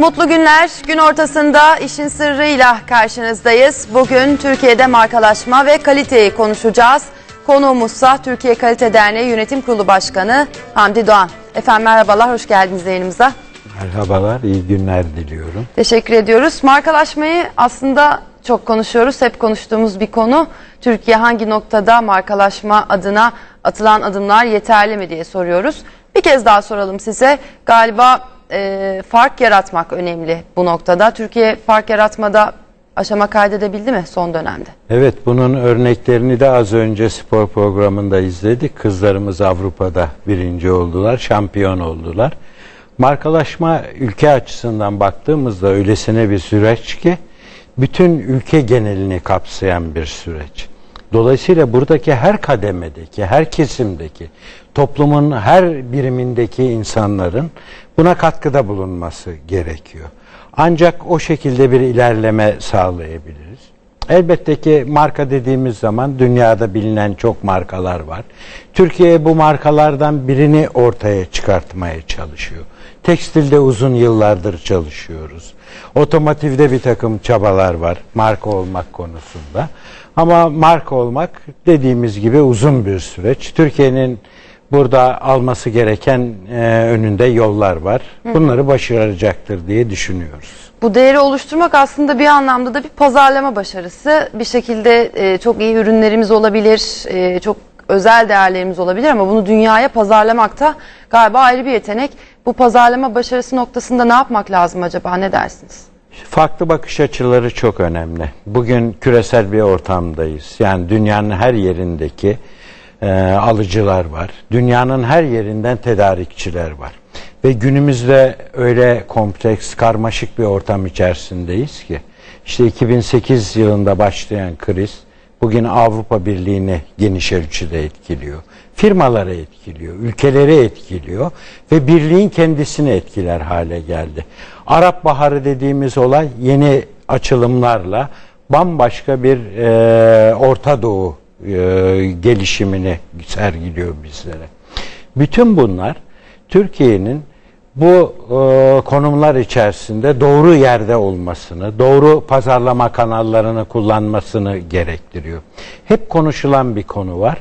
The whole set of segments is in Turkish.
Mutlu günler. Gün ortasında işin sırrıyla karşınızdayız. Bugün Türkiye'de markalaşma ve kaliteyi konuşacağız. Konuğumuzsa Türkiye Kalite Derneği Yönetim Kurulu Başkanı Hamdi Doğan. Efendim merhabalar, hoş geldiniz yayınımıza. Merhabalar, iyi günler diliyorum. Teşekkür ediyoruz. Markalaşmayı aslında çok konuşuyoruz. Hep konuştuğumuz bir konu. Türkiye hangi noktada markalaşma adına atılan adımlar yeterli mi diye soruyoruz. Bir kez daha soralım size. Galiba e, fark yaratmak önemli bu noktada. Türkiye fark yaratmada aşama kaydedebildi mi son dönemde? Evet, bunun örneklerini de az önce spor programında izledik. Kızlarımız Avrupa'da birinci oldular, şampiyon oldular. Markalaşma ülke açısından baktığımızda öylesine bir süreç ki bütün ülke genelini kapsayan bir süreç. Dolayısıyla buradaki her kademedeki, her kesimdeki, toplumun her birimindeki insanların buna katkıda bulunması gerekiyor. Ancak o şekilde bir ilerleme sağlayabiliriz. Elbette ki marka dediğimiz zaman dünyada bilinen çok markalar var. Türkiye bu markalardan birini ortaya çıkartmaya çalışıyor. Tekstilde uzun yıllardır çalışıyoruz. Otomotivde bir takım çabalar var marka olmak konusunda. Ama marka olmak dediğimiz gibi uzun bir süreç. Türkiye'nin burada alması gereken e, önünde yollar var. Bunları başaracaktır diye düşünüyoruz. Bu değeri oluşturmak aslında bir anlamda da bir pazarlama başarısı. Bir şekilde e, çok iyi ürünlerimiz olabilir, e, çok özel değerlerimiz olabilir ama bunu dünyaya pazarlamak da galiba ayrı bir yetenek. Bu pazarlama başarısı noktasında ne yapmak lazım acaba ne dersiniz? Farklı bakış açıları çok önemli. Bugün küresel bir ortamdayız. Yani dünyanın her yerindeki e, alıcılar var. Dünyanın her yerinden tedarikçiler var. Ve günümüzde öyle kompleks, karmaşık bir ortam içerisindeyiz ki işte 2008 yılında başlayan kriz bugün Avrupa Birliği'ni geniş ölçüde etkiliyor. Firmaları etkiliyor, ülkeleri etkiliyor ve birliğin kendisini etkiler hale geldi. Arap Baharı dediğimiz olay yeni açılımlarla bambaşka bir e, Orta Doğu e, gelişimini sergiliyor bizlere. Bütün bunlar Türkiye'nin bu e, konumlar içerisinde doğru yerde olmasını, doğru pazarlama kanallarını kullanmasını gerektiriyor. Hep konuşulan bir konu var.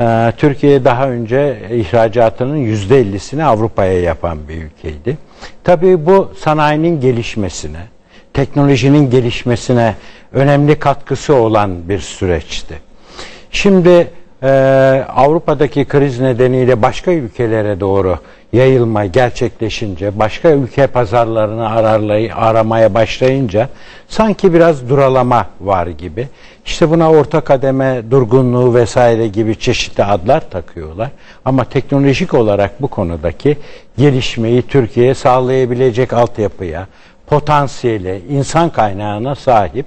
E, Türkiye daha önce ihracatının yüzde ellisini Avrupa'ya yapan bir ülkeydi. Tabii bu sanayinin gelişmesine, teknolojinin gelişmesine önemli katkısı olan bir süreçti. Şimdi e, Avrupa'daki kriz nedeniyle başka ülkelere doğru yayılma gerçekleşince, başka ülke pazarlarını ararlay aramaya başlayınca sanki biraz duralama var gibi. İşte buna orta kademe durgunluğu vesaire gibi çeşitli adlar takıyorlar. Ama teknolojik olarak bu konudaki gelişmeyi Türkiye sağlayabilecek altyapıya, potansiyele, insan kaynağına sahip.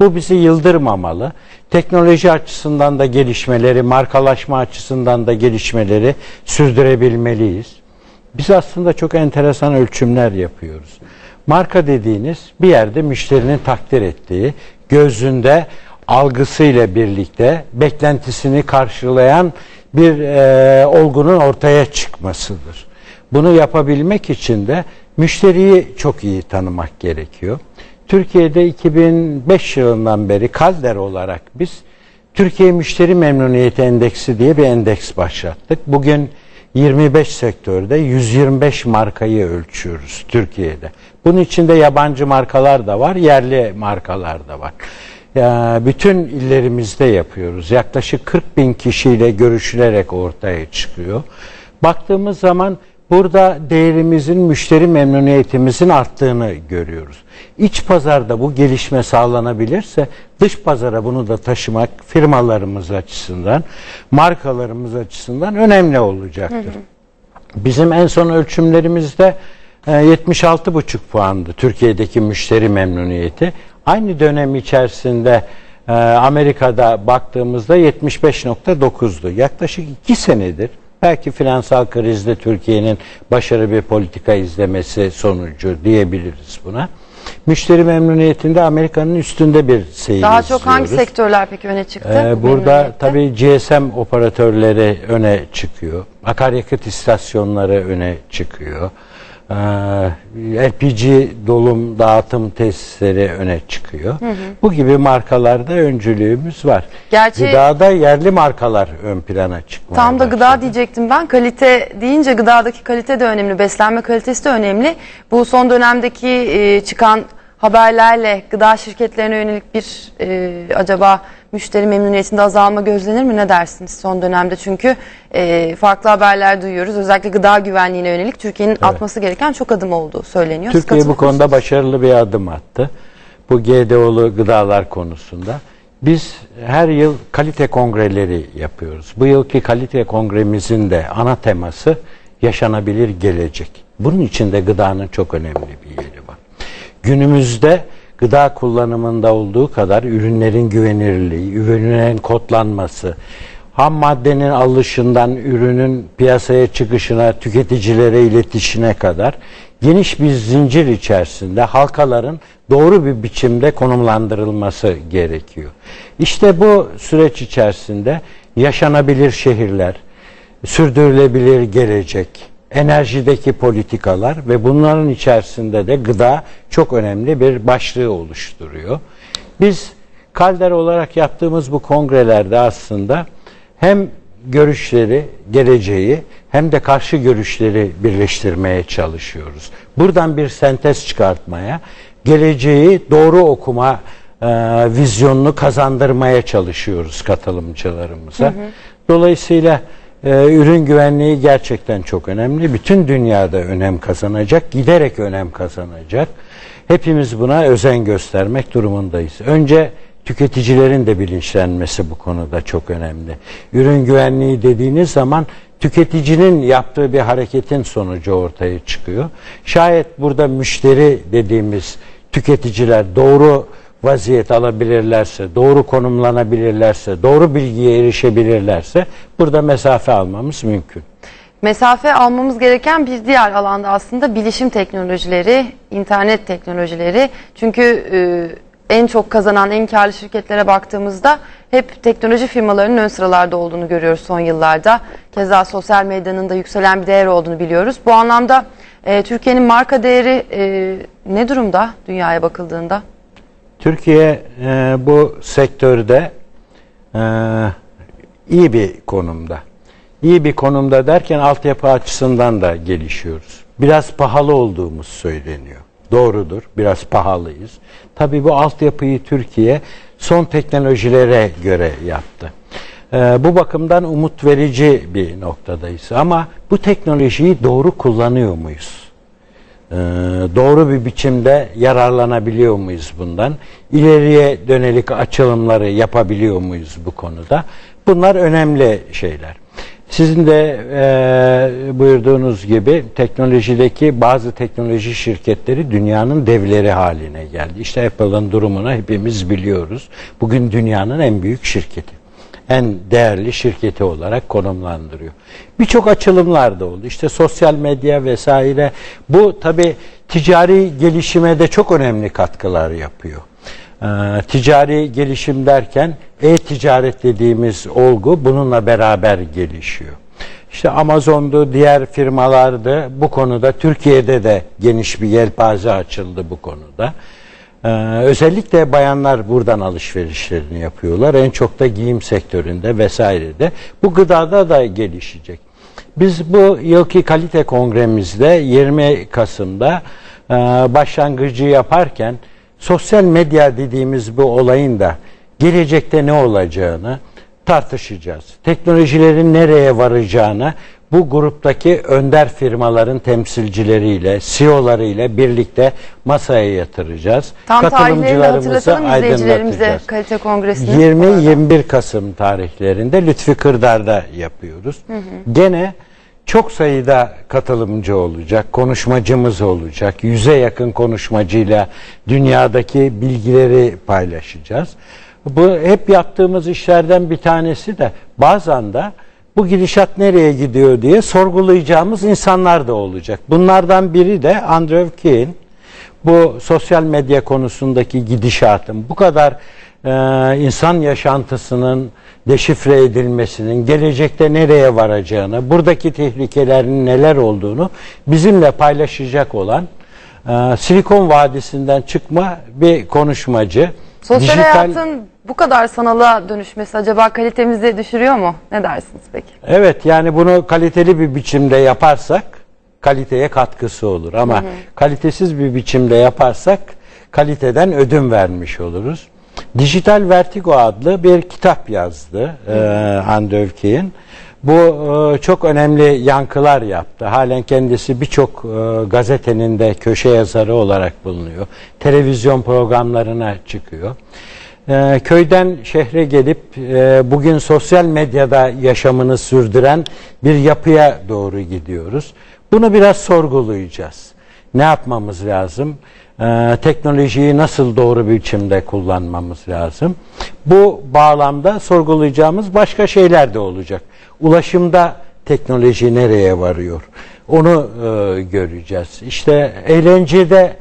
Bu bizi yıldırmamalı. Teknoloji açısından da gelişmeleri, markalaşma açısından da gelişmeleri sürdürebilmeliyiz. Biz aslında çok enteresan ölçümler yapıyoruz. Marka dediğiniz bir yerde müşterinin takdir ettiği, gözünde algısıyla birlikte beklentisini karşılayan bir e, olgunun ortaya çıkmasıdır. Bunu yapabilmek için de müşteriyi çok iyi tanımak gerekiyor. Türkiye'de 2005 yılından beri Kalder olarak biz Türkiye Müşteri Memnuniyeti Endeksi diye bir endeks başlattık. Bugün 25 sektörde 125 markayı ölçüyoruz Türkiye'de. Bunun içinde yabancı markalar da var, yerli markalar da var. Ya, bütün illerimizde yapıyoruz. Yaklaşık 40 bin kişiyle görüşülerek ortaya çıkıyor. Baktığımız zaman burada değerimizin, müşteri memnuniyetimizin arttığını görüyoruz. İç pazarda bu gelişme sağlanabilirse dış pazara bunu da taşımak firmalarımız açısından, markalarımız açısından önemli olacaktır. Hı hı. Bizim en son ölçümlerimizde 76,5 puandı Türkiye'deki müşteri memnuniyeti. Aynı dönem içerisinde Amerika'da baktığımızda 75.9'du. Yaklaşık 2 senedir Belki finansal krizde Türkiye'nin başarılı bir politika izlemesi sonucu diyebiliriz buna. Müşteri memnuniyetinde Amerika'nın üstünde bir seyir Daha çok hangi sektörler peki öne çıktı? Ee, bu burada tabii GSM operatörleri öne çıkıyor. Akaryakıt istasyonları öne çıkıyor. Ee, LPG dolum dağıtım tesisleri öne çıkıyor. Bu gibi markalarda öncülüğümüz var. Gerçi- Gıdada yerli markalar ön plana çıkmaya Tam da gıda başladı. diyecektim ben. Kalite deyince gıdadaki kalite de önemli, beslenme kalitesi de önemli. Bu son dönemdeki e, çıkan haberlerle gıda şirketlerine yönelik bir e, acaba müşteri memnuniyetinde azalma gözlenir mi? Ne dersiniz son dönemde? Çünkü e, farklı haberler duyuyoruz. Özellikle gıda güvenliğine yönelik Türkiye'nin atması gereken çok adım olduğu söyleniyor. Türkiye bu konuda başarılı bir adım attı. Bu GDO'lu gıdalar konusunda. Biz her yıl kalite kongreleri yapıyoruz. Bu yılki kalite kongremizin de ana teması yaşanabilir gelecek. Bunun içinde gıdanın çok önemli bir yeri var. Günümüzde gıda kullanımında olduğu kadar ürünlerin güvenirliği, ürünlerin kodlanması, ham maddenin alışından ürünün piyasaya çıkışına, tüketicilere iletişine kadar geniş bir zincir içerisinde halkaların doğru bir biçimde konumlandırılması gerekiyor. İşte bu süreç içerisinde yaşanabilir şehirler, sürdürülebilir gelecek, enerjideki politikalar ve bunların içerisinde de gıda çok önemli bir başlığı oluşturuyor. Biz Kalder olarak yaptığımız bu kongrelerde aslında hem görüşleri, geleceği hem de karşı görüşleri birleştirmeye çalışıyoruz. Buradan bir sentez çıkartmaya, geleceği doğru okuma e, vizyonunu kazandırmaya çalışıyoruz katılımcılarımıza. Dolayısıyla e, ürün güvenliği gerçekten çok önemli. Bütün dünyada önem kazanacak, giderek önem kazanacak. Hepimiz buna özen göstermek durumundayız. Önce tüketicilerin de bilinçlenmesi bu konuda çok önemli. Ürün güvenliği dediğiniz zaman tüketicinin yaptığı bir hareketin sonucu ortaya çıkıyor. Şayet burada müşteri dediğimiz tüketiciler doğru vaziyet alabilirlerse, doğru konumlanabilirlerse, doğru bilgiye erişebilirlerse burada mesafe almamız mümkün. Mesafe almamız gereken bir diğer alanda aslında bilişim teknolojileri, internet teknolojileri. Çünkü e, en çok kazanan, en karlı şirketlere baktığımızda hep teknoloji firmalarının ön sıralarda olduğunu görüyoruz son yıllarda. Keza sosyal medyanın da yükselen bir değer olduğunu biliyoruz. Bu anlamda e, Türkiye'nin marka değeri e, ne durumda dünyaya bakıldığında? Türkiye e, bu sektörde e, iyi bir konumda. İyi bir konumda derken altyapı açısından da gelişiyoruz. Biraz pahalı olduğumuz söyleniyor. Doğrudur, biraz pahalıyız. Tabii bu altyapıyı Türkiye son teknolojilere göre yaptı. E, bu bakımdan umut verici bir noktadayız. Ama bu teknolojiyi doğru kullanıyor muyuz? Ee, doğru bir biçimde yararlanabiliyor muyuz bundan? İleriye dönelik açılımları yapabiliyor muyuz bu konuda? Bunlar önemli şeyler. Sizin de e, buyurduğunuz gibi teknolojideki bazı teknoloji şirketleri dünyanın devleri haline geldi. İşte Apple'ın durumunu hepimiz biliyoruz. Bugün dünyanın en büyük şirketi en değerli şirketi olarak konumlandırıyor. Birçok açılımlar da oldu. İşte sosyal medya vesaire. Bu tabi ticari gelişime de çok önemli katkılar yapıyor. Ee, ticari gelişim derken e-ticaret dediğimiz olgu bununla beraber gelişiyor. İşte Amazon'du, diğer firmalardı. Bu konuda Türkiye'de de geniş bir yelpaze açıldı bu konuda. Ee, özellikle bayanlar buradan alışverişlerini yapıyorlar. En çok da giyim sektöründe vesairede. Bu gıdada da gelişecek. Biz bu yılki kalite kongremizde 20 Kasım'da e, başlangıcı yaparken sosyal medya dediğimiz bu olayın da gelecekte ne olacağını tartışacağız. Teknolojilerin nereye varacağını bu gruptaki önder firmaların temsilcileriyle, CEO'larıyla birlikte masaya yatıracağız. Tam Katılımcılarımızı aydınlatacağız. kalite kongresini. 20-21 Kasım tarihlerinde Lütfi Kırdar'da yapıyoruz. Gene çok sayıda katılımcı olacak, konuşmacımız olacak. Yüze yakın konuşmacıyla dünyadaki bilgileri paylaşacağız. Bu hep yaptığımız işlerden bir tanesi de bazen de bu gidişat nereye gidiyor diye sorgulayacağımız insanlar da olacak. Bunlardan biri de Andrew Keane. bu sosyal medya konusundaki gidişatın bu kadar e, insan yaşantısının deşifre edilmesinin, gelecekte nereye varacağını, buradaki tehlikelerin neler olduğunu bizimle paylaşacak olan e, Silikon Vadisi'nden çıkma bir konuşmacı. Sosyal Dijital- hayatın bu kadar sanala dönüşmesi acaba kalitemizi düşürüyor mu? Ne dersiniz peki? Evet yani bunu kaliteli bir biçimde yaparsak kaliteye katkısı olur ama kalitesiz bir biçimde yaparsak kaliteden ödün vermiş oluruz. Dijital Vertigo adlı bir kitap yazdı e, Hande Övke'nin. Bu e, çok önemli yankılar yaptı. Halen kendisi birçok e, gazetenin de köşe yazarı olarak bulunuyor. Televizyon programlarına çıkıyor. Ee, köyden şehre gelip e, bugün sosyal medyada yaşamını sürdüren bir yapıya doğru gidiyoruz. Bunu biraz sorgulayacağız. Ne yapmamız lazım? Teknolojiyi nasıl doğru biçimde kullanmamız lazım? Bu bağlamda sorgulayacağımız başka şeyler de olacak. Ulaşımda teknoloji nereye varıyor? Onu e, göreceğiz. İşte eğlencede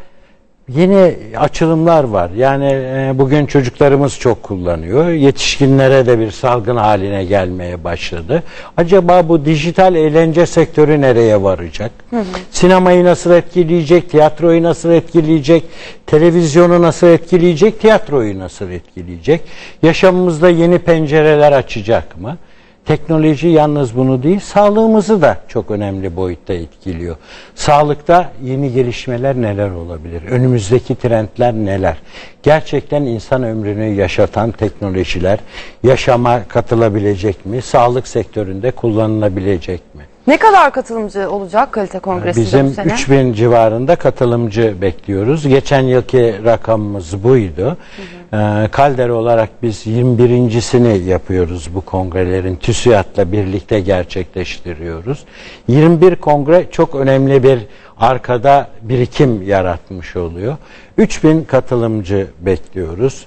Yeni açılımlar var. Yani e, bugün çocuklarımız çok kullanıyor. Yetişkinlere de bir salgın haline gelmeye başladı. Acaba bu dijital eğlence sektörü nereye varacak? Sinemayı nasıl etkileyecek? Tiyatroyu nasıl etkileyecek? Televizyonu nasıl etkileyecek? Tiyatroyu nasıl etkileyecek? Yaşamımızda yeni pencereler açacak mı? Teknoloji yalnız bunu değil, sağlığımızı da çok önemli boyutta etkiliyor. Sağlıkta yeni gelişmeler neler olabilir? Önümüzdeki trendler neler? Gerçekten insan ömrünü yaşatan teknolojiler yaşama katılabilecek mi? Sağlık sektöründe kullanılabilecek mi? Ne kadar katılımcı olacak kalite kongresinde Bizim bu sene? 3000 civarında katılımcı bekliyoruz. Geçen yılki rakamımız buydu. Ee, Kalder olarak biz 21.sini yapıyoruz bu kongrelerin. TÜSİAD'la birlikte gerçekleştiriyoruz. 21 kongre çok önemli bir arkada birikim yaratmış oluyor. 3000 katılımcı bekliyoruz.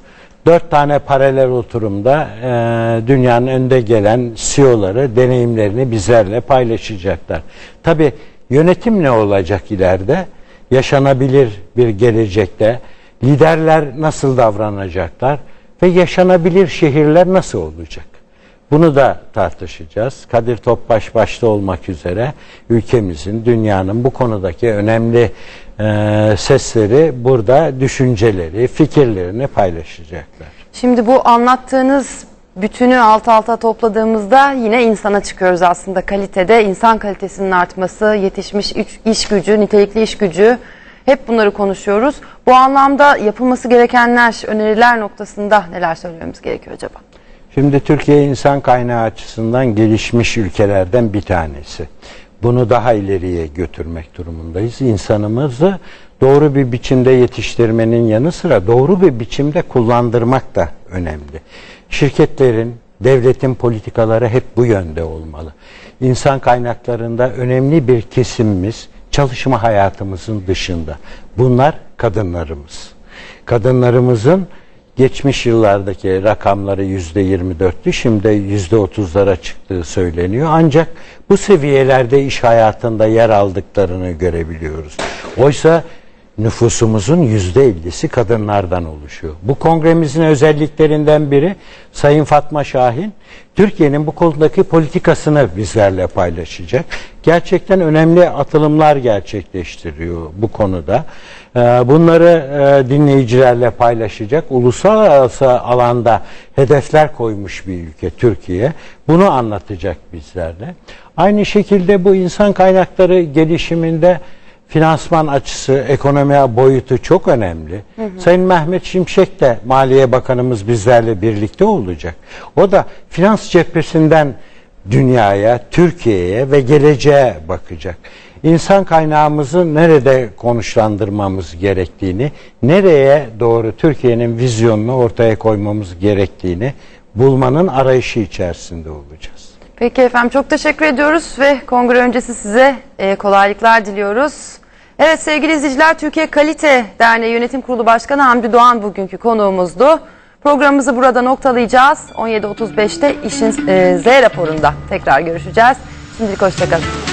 Dört tane paralel oturumda e, dünyanın önde gelen CEO'ları deneyimlerini bizlerle paylaşacaklar. Tabi yönetim ne olacak ileride? Yaşanabilir bir gelecekte liderler nasıl davranacaklar ve yaşanabilir şehirler nasıl olacak? Bunu da tartışacağız. Kadir Topbaş başta olmak üzere ülkemizin, dünyanın bu konudaki önemli e, sesleri burada düşünceleri, fikirlerini paylaşacaklar. Şimdi bu anlattığınız bütünü alt alta topladığımızda yine insana çıkıyoruz aslında kalitede. insan kalitesinin artması, yetişmiş iş, gücü, nitelikli iş gücü hep bunları konuşuyoruz. Bu anlamda yapılması gerekenler, öneriler noktasında neler söylememiz gerekiyor acaba? Şimdi Türkiye insan kaynağı açısından gelişmiş ülkelerden bir tanesi. Bunu daha ileriye götürmek durumundayız. İnsanımızı doğru bir biçimde yetiştirmenin yanı sıra doğru bir biçimde kullandırmak da önemli. Şirketlerin, devletin politikaları hep bu yönde olmalı. İnsan kaynaklarında önemli bir kesimimiz çalışma hayatımızın dışında. Bunlar kadınlarımız. Kadınlarımızın geçmiş yıllardaki rakamları yüzde 24'tü, şimdi yüzde 30'lara çıktığı söyleniyor. Ancak bu seviyelerde iş hayatında yer aldıklarını görebiliyoruz. Oysa nüfusumuzun yüzde 50'si kadınlardan oluşuyor. Bu kongremizin özelliklerinden biri Sayın Fatma Şahin, Türkiye'nin bu konudaki politikasını bizlerle paylaşacak. Gerçekten önemli atılımlar gerçekleştiriyor bu konuda. Ee, Bunları e, dinleyicilerle paylaşacak. Uluslararası alanda hedefler koymuş bir ülke Türkiye. Bunu anlatacak bizlerle. Aynı şekilde bu insan kaynakları gelişiminde finansman açısı, ekonomi boyutu çok önemli. Sayın Mehmet Şimşek de Maliye Bakanımız bizlerle birlikte olacak. O da finans cephesinden dünyaya, Türkiye'ye ve geleceğe bakacak. İnsan kaynağımızı nerede konuşlandırmamız gerektiğini, nereye doğru Türkiye'nin vizyonunu ortaya koymamız gerektiğini bulmanın arayışı içerisinde olacağız. Peki efendim çok teşekkür ediyoruz ve kongre öncesi size e, kolaylıklar diliyoruz. Evet sevgili izleyiciler Türkiye Kalite Derneği Yönetim Kurulu Başkanı Hamdi Doğan bugünkü konuğumuzdu. Programımızı burada noktalayacağız. 17.35'te işin e, Z raporunda tekrar görüşeceğiz. Şimdilik hoşçakalın.